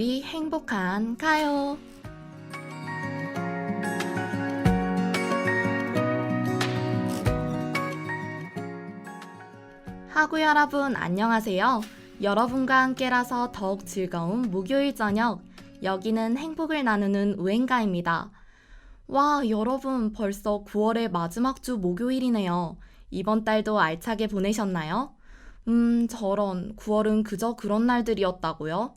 우리 행복한 가요. 하구 여러분 안녕하세요. 여러분과 함께라서 더욱 즐거운 목요일 저녁. 여기는 행복을 나누는 우행가입니다. 와, 여러분 벌써 9월의 마지막 주 목요일이네요. 이번 달도 알차게 보내셨나요? 음, 저런 9월은 그저 그런 날들이었다고요?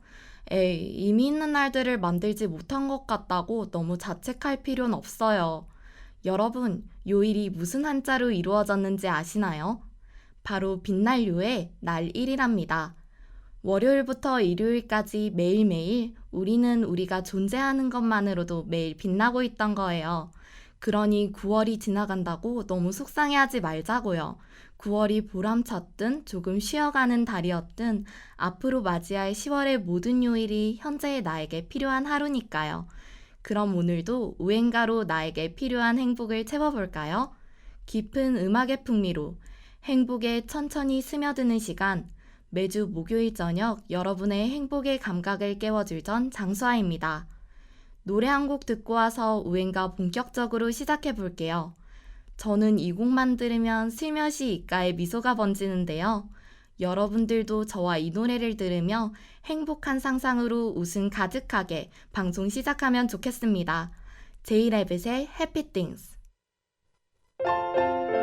에이, 의미 있는 날들을 만들지 못한 것 같다고 너무 자책할 필요는 없어요. 여러분, 요일이 무슨 한자로 이루어졌는지 아시나요? 바로 빛날요의 날 1이랍니다. 월요일부터 일요일까지 매일매일 우리는 우리가 존재하는 것만으로도 매일 빛나고 있던 거예요. 그러니 9월이 지나간다고 너무 속상해하지 말자고요. 9월이 보람찼든 조금 쉬어가는 달이었든 앞으로 맞이할 10월의 모든 요일이 현재의 나에게 필요한 하루니까요. 그럼 오늘도 우행가로 나에게 필요한 행복을 채워볼까요? 깊은 음악의 풍미로 행복에 천천히 스며드는 시간, 매주 목요일 저녁 여러분의 행복의 감각을 깨워줄 전 장수아입니다. 노래 한 곡 듣고 와서 우행가 본격적으로 시작해 볼게요. 저는 이 곡만 들으면 슬며시 입가에 미소가 번지는데요. 여러분들도 저와 이 노래를 들으며 행복한 상상으로 웃음 가득하게 방송 시작하면 좋겠습니다. 제이레빗의 Things. 둥근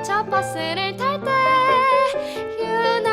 맞춰 버스를 탈 때 유난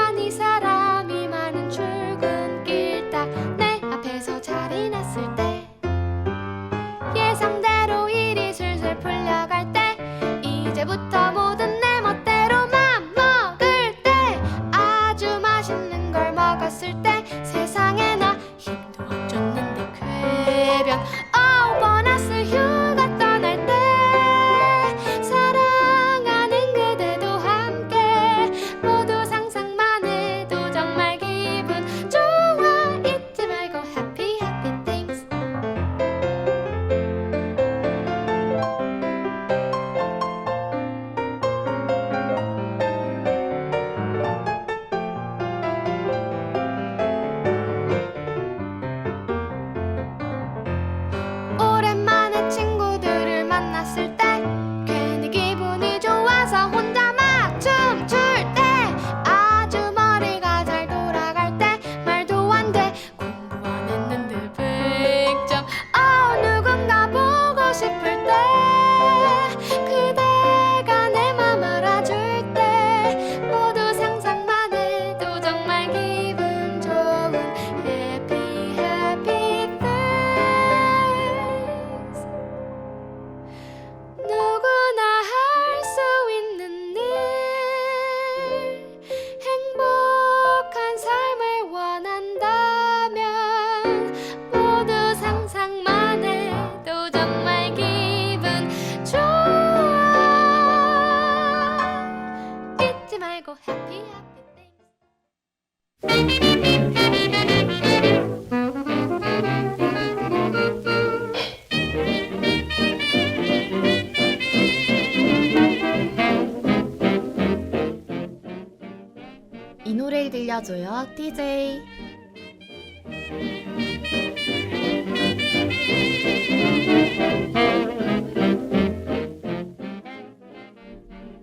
들려줘요, DJ.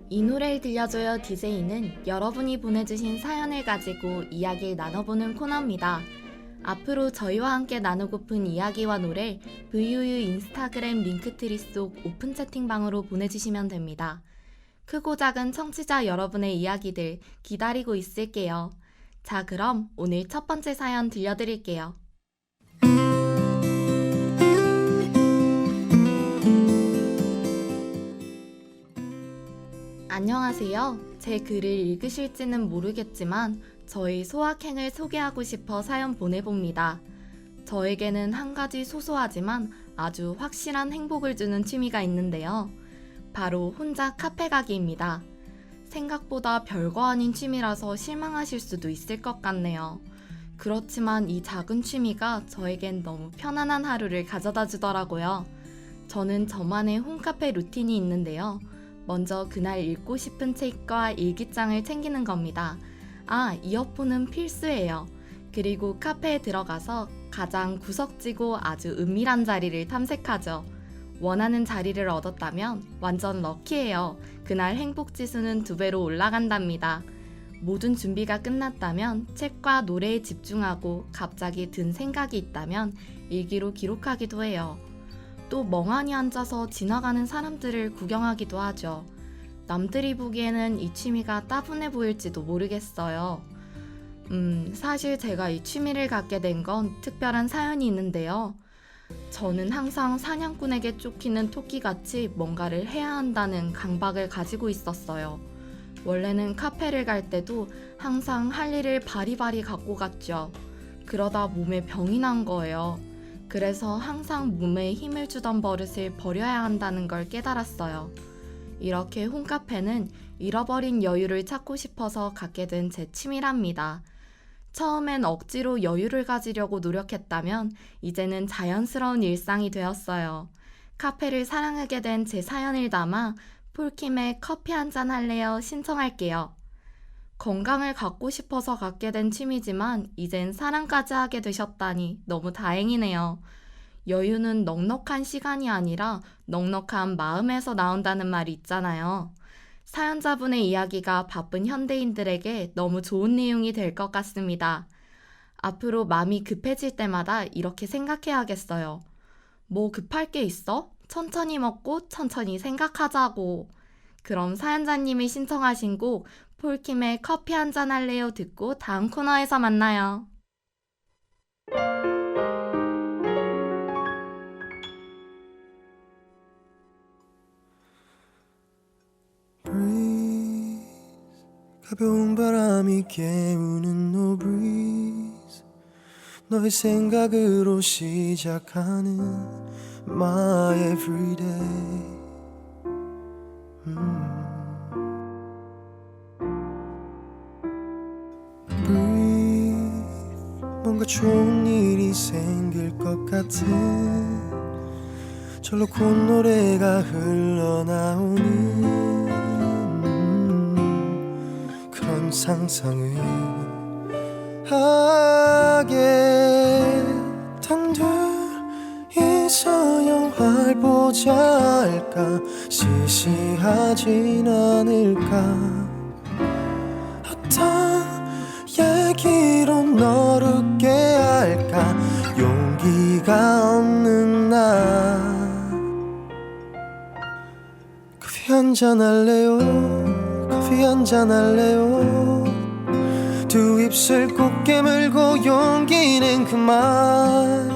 이 노래를 들려줘요 DJ는 여러분이 보내주신 사연을 가지고 이야기를 나눠보는 코너입니다. 앞으로 저희와 함께 나누고픈 이야기와 노래 VUU 인스타그램 링크트리 속 오픈 채팅방으로 보내주시면 됩니다. 크고 작은 청취자 여러분의 이야기들 기다리고 있을게요. 자, 그럼 오늘 첫 번째 사연 들려드릴게요. 안녕하세요. 제 글을 읽으실지는 모르겠지만 저희 소확행을 소개하고 싶어 사연 보내봅니다. 저에게는 한 가지 소소하지만 아주 확실한 행복을 주는 취미가 있는데요. 바로 혼자 카페 가기입니다. 생각보다 별거 아닌 취미라서 실망하실 수도 있을 것 같네요. 그렇지만 이 작은 취미가 저에겐 너무 편안한 하루를 가져다 주더라고요. 저는 저만의 홈카페 루틴이 있는데요. 먼저 그날 읽고 싶은 책과 일기장을 챙기는 겁니다. 아, 이어폰은 필수예요. 그리고 카페에 들어가서 가장 구석지고 아주 은밀한 자리를 탐색하죠. 원하는 자리를 얻었다면 완전 럭키예요. 그날 행복 지수는 두 배로 올라간답니다. 모든 준비가 끝났다면 책과 노래에 집중하고 갑자기 든 생각이 있다면 일기로 기록하기도 해요. 또 멍하니 앉아서 지나가는 사람들을 구경하기도 하죠. 남들이 보기에는 이 취미가 따분해 보일지도 모르겠어요. 음, 사실 제가 이 취미를 갖게 된 건 특별한 사연이 있는데요. 저는 항상 사냥꾼에게 쫓기는 토끼같이 뭔가를 해야 한다는 강박을 가지고 있었어요. 원래는 카페를 갈 때도 항상 할 일을 바리바리 갖고 갔죠. 그러다 몸에 병이 난 거예요. 그래서 항상 몸에 힘을 주던 버릇을 버려야 한다는 걸 깨달았어요. 이렇게 홈카페는 잃어버린 여유를 찾고 싶어서 갖게 된 제 취미랍니다. 처음엔 억지로 여유를 가지려고 노력했다면 이제는 자연스러운 일상이 되었어요. 카페를 사랑하게 된 제 사연을 담아 폴킴의 커피 한 잔 할래요 신청할게요. 건강을 갖고 싶어서 갖게 된 취미지만 이젠 사랑까지 하게 되셨다니 너무 다행이네요. 여유는 넉넉한 시간이 아니라 넉넉한 마음에서 나온다는 말이 있잖아요. 사연자분의 이야기가 바쁜 현대인들에게 너무 좋은 내용이 될 것 같습니다. 앞으로 마음이 급해질 때마다 이렇게 생각해야겠어요. 뭐 급할 게 있어? 천천히 먹고 천천히 생각하자고. 그럼 사연자님이 신청하신 곡 폴킴의 커피 한 잔 할래요 듣고 다음 코너에서 만나요. 가벼운 바람이 깨우는 no breeze 너의 생각으로 시작하는 my everyday. 음. breathe. 뭔가 좋은 일이 생길 것 같은 절로 콧노래가 흘러나오는 그런 상상을 하게. 단둘이서 영화를 보자 할까? 시시하진 않을까? 어떤 얘기로 너를 웃게 할까? 용기가 없는 나. 커피 한잔 할래요 커피 한잔 할래요? 두 입술 꼭 깨물고 용기는 그만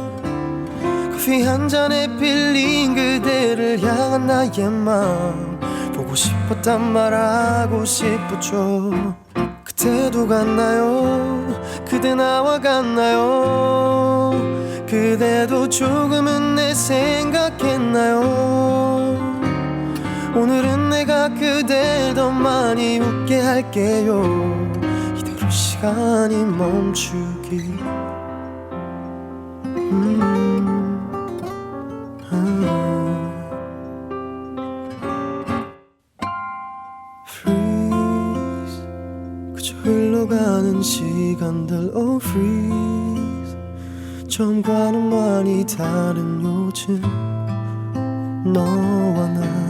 커피 한 잔에 빌린 그대를 향한 나의 마음. 보고 싶었단 말하고 싶었죠. 그때도 같나요? 그대 나와 같나요? 그대도 조금은 내 생각했나요 오늘은 내가 그댈 더 많이 웃게 할게요. 이대로 시간이 멈추기. 음, 아. 그저 흘러가는 시간들 oh freeze. 처음과는 많이 다른 요즘 너와 나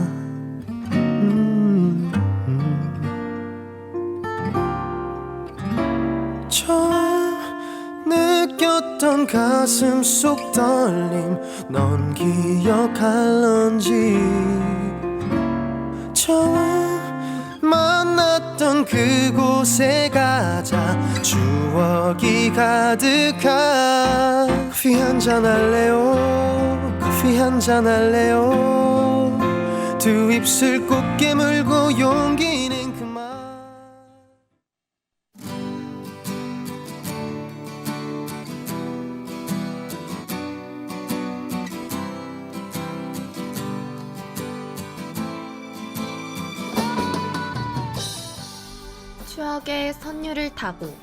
느꼈던 난 가슴 속 떨림 넌 기억할런지. 처음 만났던 그곳에 가자 추억이 가득한 커피 한잔 할래요? 커피 한잔 할래요? 두 입술 꼭 깨물고 용기는 타고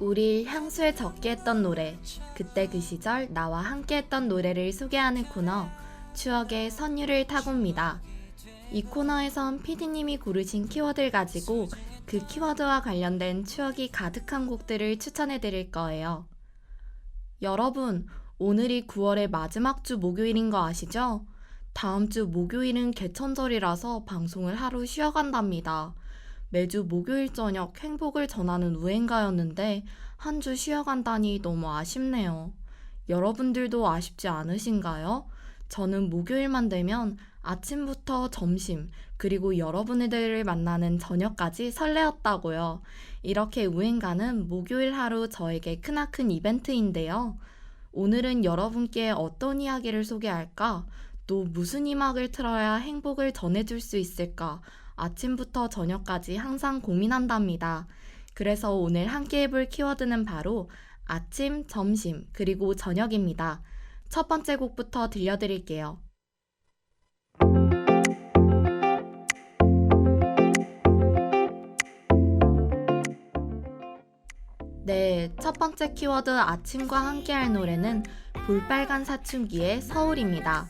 우릴 향수에 적게 했던 노래 그때 그 시절 나와 함께 했던 노래를 소개하는 코너 추억의 선율을 타고입니다. 이 코너에선 PD님이 고르신 키워드를 가지고 그 키워드와 관련된 추억이 가득한 곡들을 추천해 드릴 거예요. 여러분, 오늘이 9월의 마지막 주 목요일인 거 아시죠? 다음 주 목요일은 개천절이라서 방송을 하루 쉬어간답니다. 매주 목요일 저녁 행복을 전하는 우행가였는데 한 주 쉬어간다니 너무 아쉽네요. 여러분들도 아쉽지 않으신가요? 저는 목요일만 되면 아침부터 점심, 그리고 여러분들을 만나는 저녁까지 설레었다고요. 이렇게 우행가는 목요일 하루 저에게 크나큰 이벤트인데요. 오늘은 여러분께 어떤 이야기를 소개할까? 또 무슨 음악을 틀어야 행복을 전해줄 수 있을까? 아침부터 저녁까지 항상 고민한답니다. 그래서 오늘 함께 해볼 키워드는 바로 아침, 점심, 그리고 저녁입니다. 첫 번째 곡부터 들려드릴게요. 네, 첫 번째 키워드 아침과 함께할 노래는 볼빨간 사춘기의 서울입니다.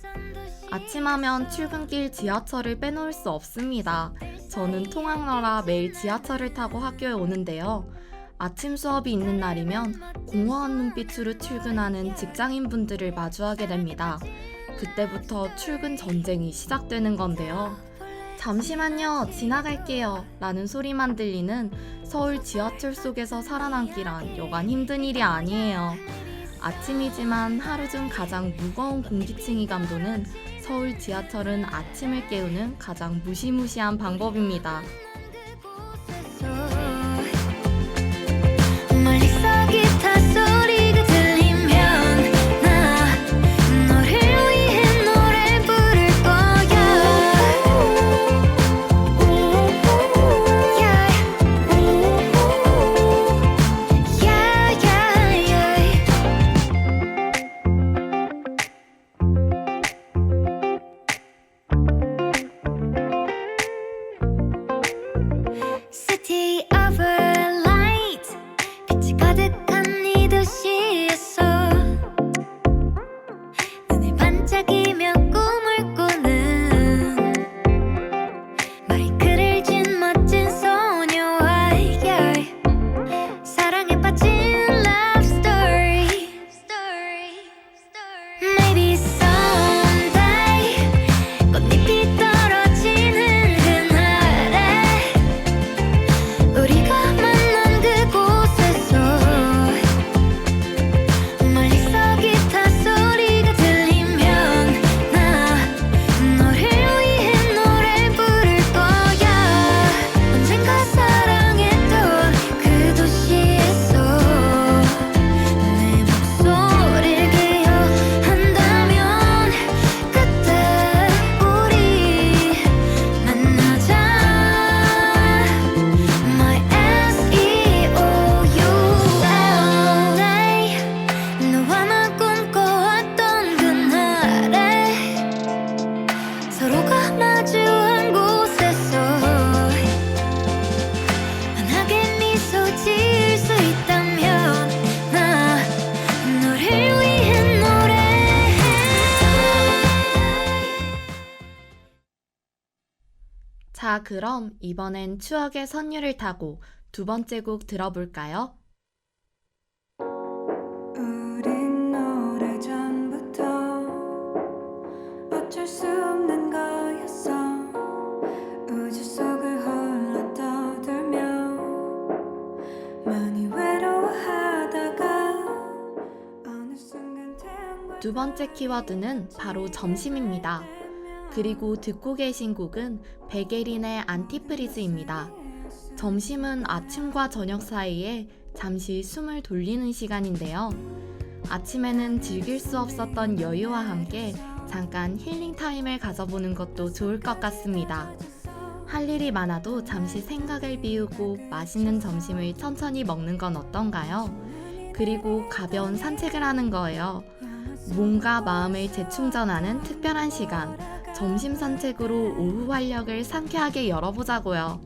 아침하면 출근길 지하철을 빼놓을 수 없습니다. 저는 통학로라 매일 지하철을 타고 학교에 오는데요. 아침 수업이 있는 날이면 공허한 눈빛으로 출근하는 직장인분들을 마주하게 됩니다. 그때부터 출근 전쟁이 시작되는 건데요. 잠시만요, 지나갈게요. 라는 소리만 들리는 서울 지하철 속에서 살아남기란 여간 힘든 일이 아니에요. 아침이지만 하루 중 가장 무거운 공기층이 감도는 서울 지하철은 아침을 깨우는 가장 무시무시한 방법입니다. 자, 그럼 이번엔 추억의 선율을 타고 두 번째 곡 들어볼까요? 두 번째 키워드는 바로 점심입니다. 그리고 듣고 계신 곡은 베게린의 안티프리즈입니다. 점심은 아침과 저녁 사이에 잠시 숨을 돌리는 시간인데요. 아침에는 즐길 수 없었던 여유와 함께 잠깐 힐링 타임을 가져보는 것도 좋을 것 같습니다. 할 일이 많아도 잠시 생각을 비우고 맛있는 점심을 천천히 먹는 건 어떤가요? 그리고 가벼운 산책을 하는 거예요. 몸과 마음을 재충전하는 특별한 시간. 점심 산책으로 오후 활력을 상쾌하게 열어보자고요.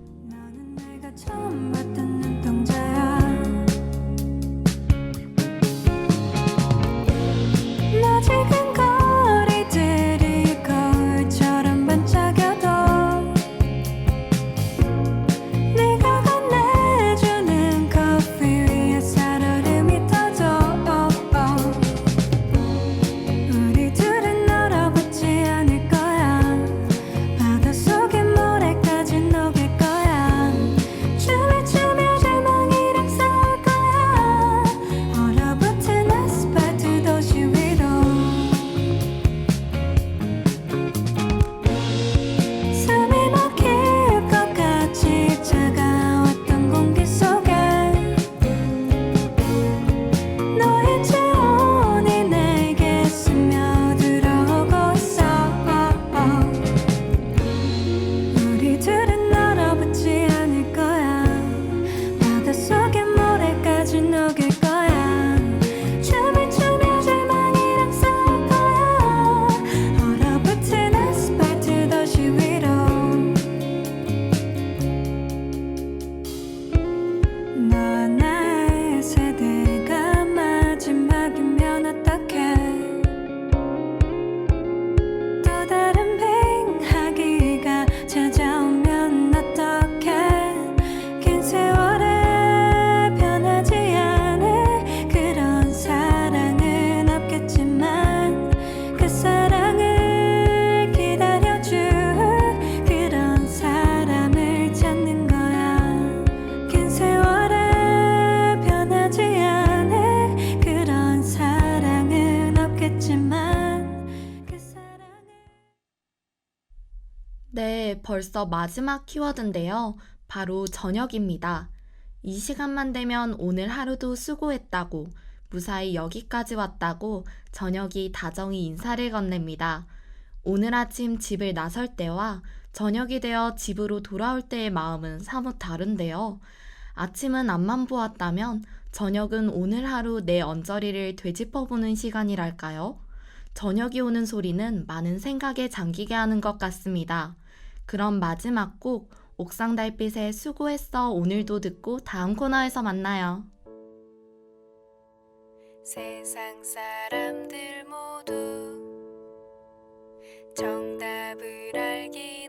벌써 마지막 키워드인데요. 바로 저녁입니다. 이 시간만 되면 오늘 하루도 수고했다고, 무사히 여기까지 왔다고 저녁이 다정히 인사를 건넵니다. 오늘 아침 집을 나설 때와 저녁이 되어 집으로 돌아올 때의 마음은 사뭇 다른데요. 아침은 앞만 보았다면 저녁은 오늘 하루 내 언저리를 되짚어보는 시간이랄까요? 저녁이 오는 소리는 많은 생각에 잠기게 하는 것 같습니다. 그럼 마지막 곡 옥상 달빛에 수고했어 오늘도 듣고 다음 코너에서 만나요. 세상 사람들 모두 정답을 알긴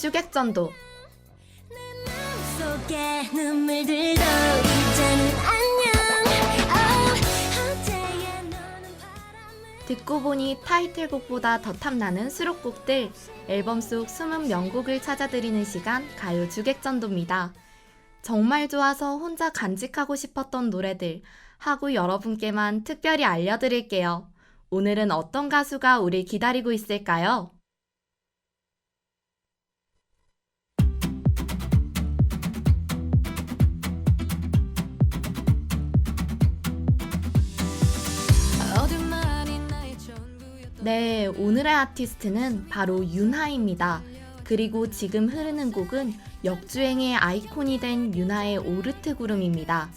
주객전도 바람을 듣고 보니 타이틀곡보다 더 탐나는 수록곡들 앨범 속 숨은 명곡을 찾아드리는 시간 가요 주객전도입니다. 정말 좋아서 혼자 간직하고 싶었던 노래들 하고 여러분께만 특별히 알려드릴게요. 오늘은 어떤 가수가 우리 기다리고 있을까요? 네, 오늘의 아티스트는 바로 윤하입니다. 그리고 지금 흐르는 곡은 역주행의 아이콘이 된 윤하의 오르트 구름입니다.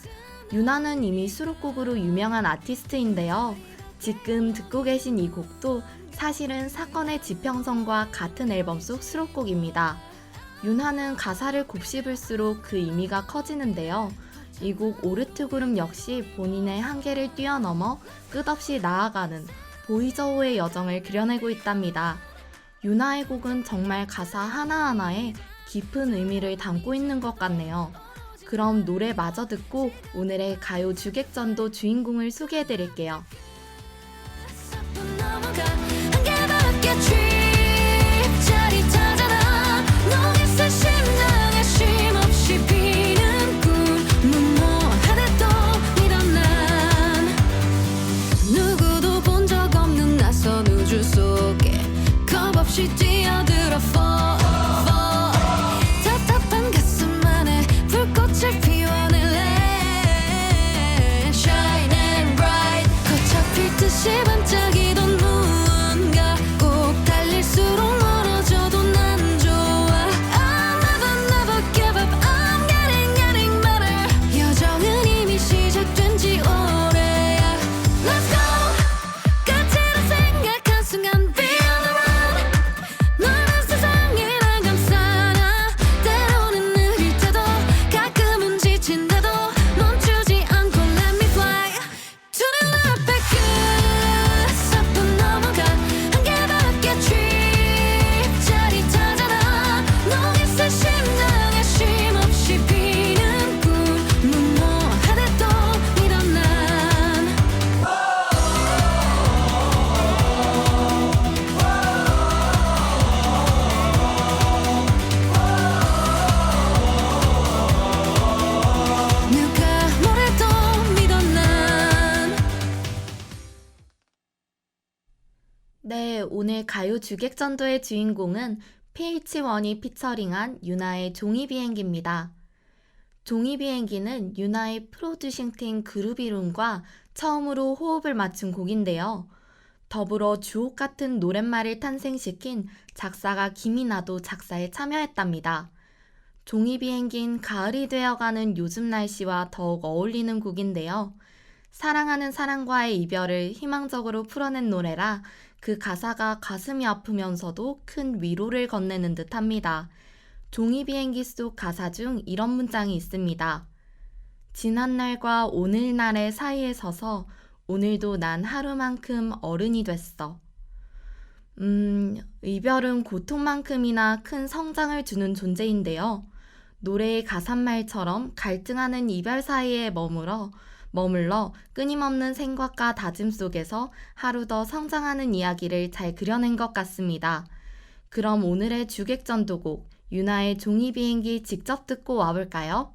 윤하는 이미 수록곡으로 유명한 아티스트인데요. 지금 듣고 계신 이 곡도 사실은 사건의 지평선과 같은 앨범 속 수록곡입니다. 윤하는 가사를 곱씹을수록 그 의미가 커지는데요. 이 곡 오르트 구름 역시 본인의 한계를 뛰어넘어 끝없이 나아가는 보이저우의 여정을 그려내고 있답니다. 유나의 곡은 정말 가사 하나하나에 깊은 의미를 담고 있는 것 같네요. 그럼 노래 마저 듣고 오늘의 가요 주객전도 주인공을 소개해 드릴게요. 주객전도의 주인공은 PH1이 피처링한 유나의 종이비행기입니다. 종이비행기는 유나의 프로듀싱 팀 그루비룬과 처음으로 호흡을 맞춘 곡인데요. 더불어 주옥 같은 노랫말을 탄생시킨 작사가 김이나도 작사에 참여했답니다. 종이비행긴 가을이 되어가는 요즘 날씨와 더욱 어울리는 곡인데요. 사랑하는 사람과의 이별을 희망적으로 풀어낸 노래라 그 가사가 가슴이 아프면서도 큰 위로를 건네는 듯 합니다. 종이 비행기 속 가사 중 이런 문장이 있습니다. 지난날과 오늘날의 사이에 서서 오늘도 난 하루만큼 어른이 됐어. 음, 이별은 고통만큼이나 큰 성장을 주는 존재인데요. 노래의 가사말처럼 갈등하는 이별 사이에 머물러 머물러 끊임없는 생각과 다짐 속에서 하루 더 성장하는 이야기를 잘 그려낸 것 같습니다. 그럼 오늘의 주객전도곡 유나의 종이 비행기 직접 듣고 와볼까요?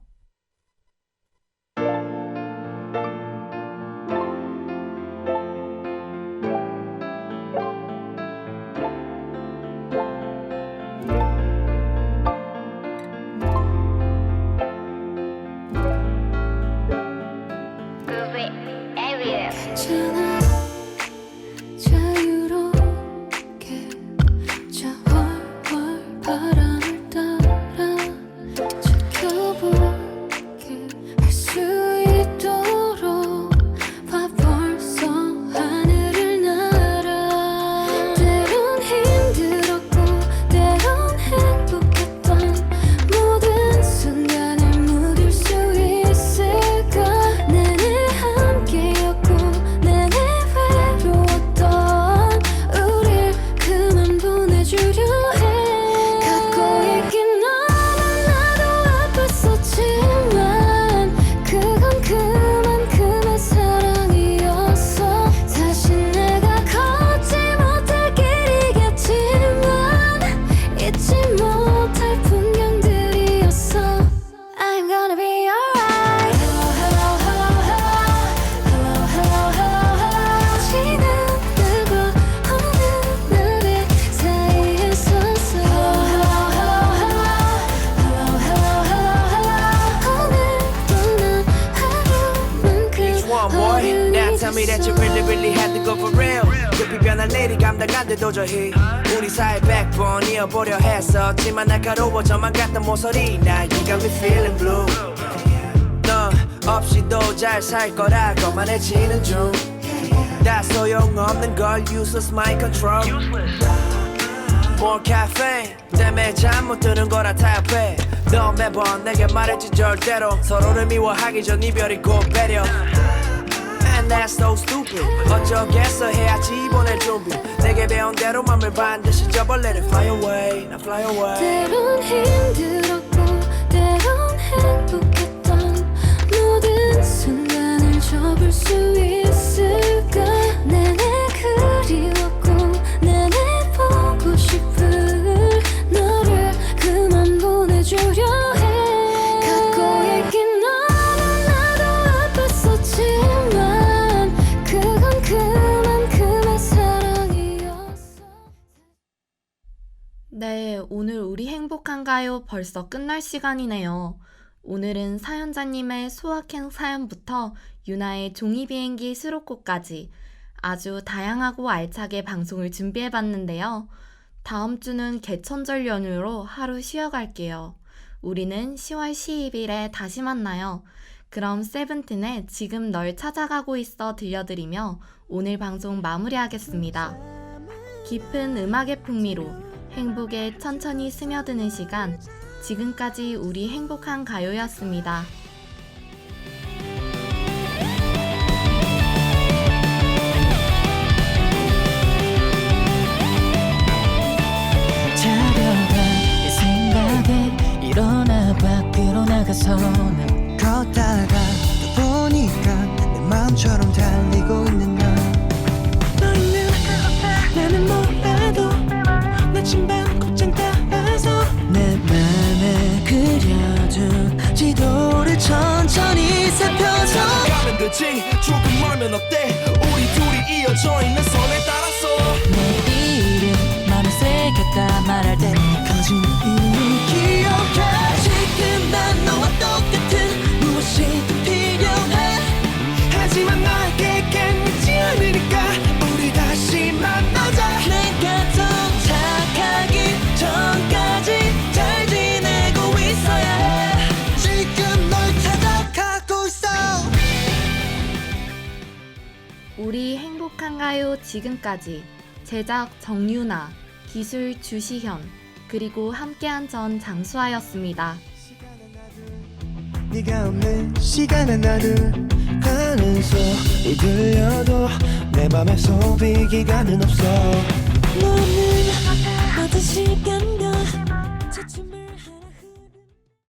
살 거라고만 해치는 중 다 소용없는 걸 useless mind control. More caffeine 때문에 잠 못 드는 거라 타협해. 너 매번 내게 말했지 절대로. 서로를 미워하기 전 이별이 곧 배려. And that's so stupid. 어쩌겠어 해야지 보낼 준비 내게 배운 대로 맘을 반드시 접어 Let it fly away now fly away. 때론 힘들었고 때론 행복 네, 오늘 우리 행복한가요? 벌써 끝날 시간이네요. 오늘은 사연자님의 소확행 사연부터 유나의 종이 비행기 수록곡까지 아주 다양하고 알차게 방송을 준비해봤는데요. 다음 주는 개천절 연휴로 하루 쉬어갈게요. 우리는 10월 12일에 다시 만나요. 그럼 세븐틴의 지금 널 찾아가고 있어 들려드리며 오늘 방송 마무리하겠습니다. 깊은 음악의 풍미로 행복에 천천히 스며드는 시간. 지금까지 우리 행복한 가요였습니다. 나가서는 걷다가 또 보니까 내 마음처럼 달리고 있는 널 너있는 나는 몰라도 나침반 곧장 따라서 내 맘에 그려둔 지도를 천천히 살펴서 가면 되지 조금 멀면 어때? 우리 둘이 이어져 있는 선에 따라 행복한가요? 지금까지 제작 정유나, 기술 주시현, 그리고 함께한 전 장수하였습니다. 네가 없는 시간에 나를 가는 소리 들려도 내 맘에 소비 기간은 없어 너는 어떤 시간도